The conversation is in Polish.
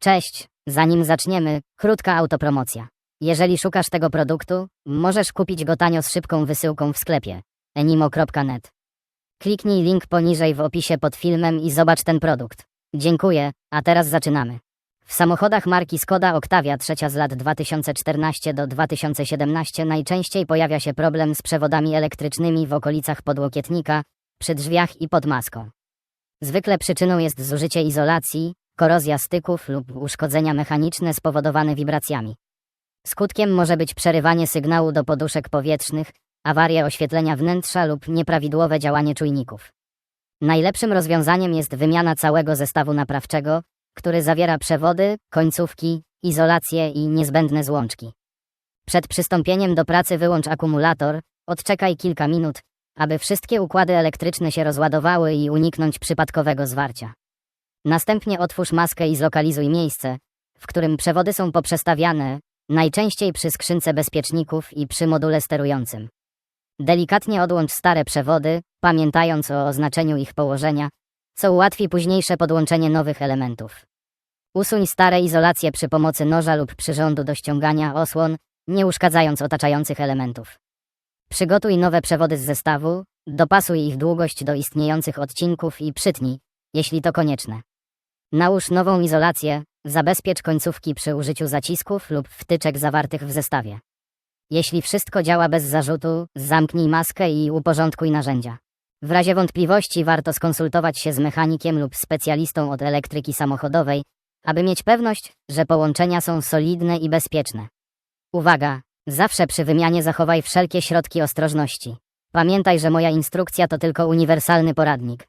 Cześć, zanim zaczniemy, krótka autopromocja. Jeżeli szukasz tego produktu, możesz kupić go tanio z szybką wysyłką w sklepie enimo.net. Kliknij link poniżej w opisie pod filmem i zobacz ten produkt. Dziękuję, a teraz zaczynamy. W samochodach marki Skoda Octavia trzecia z lat 2014 do 2017 najczęściej pojawia się problem z przewodami elektrycznymi w okolicach podłokietnika, przy drzwiach i pod maską. Zwykle przyczyną jest zużycie izolacji, korozja styków lub uszkodzenia mechaniczne spowodowane wibracjami. Skutkiem może być przerywanie sygnału do poduszek powietrznych, awarie oświetlenia wnętrza lub nieprawidłowe działanie czujników. Najlepszym rozwiązaniem jest wymiana całego zestawu naprawczego, który zawiera przewody, końcówki, izolację i niezbędne złączki. Przed przystąpieniem do pracy wyłącz akumulator, odczekaj kilka minut, aby wszystkie układy elektryczne się rozładowały i uniknąć przypadkowego zwarcia. Następnie otwórz maskę i zlokalizuj miejsce, w którym przewody są poprzestawiane, najczęściej przy skrzynce bezpieczników i przy module sterującym. Delikatnie odłącz stare przewody, pamiętając o oznaczeniu ich położenia, co ułatwi późniejsze podłączenie nowych elementów. Usuń stare izolacje przy pomocy noża lub przyrządu do ściągania osłon, nie uszkadzając otaczających elementów. Przygotuj nowe przewody z zestawu, dopasuj ich długość do istniejących odcinków i przytnij, jeśli to konieczne. Nałóż nową izolację, zabezpiecz końcówki przy użyciu zacisków lub wtyczek zawartych w zestawie. Jeśli wszystko działa bez zarzutu, zamknij maskę i uporządkuj narzędzia. W razie wątpliwości warto skonsultować się z mechanikiem lub specjalistą od elektryki samochodowej, aby mieć pewność, że połączenia są solidne i bezpieczne. Uwaga! Zawsze przy wymianie zachowaj wszelkie środki ostrożności. Pamiętaj, że moja instrukcja to tylko uniwersalny poradnik.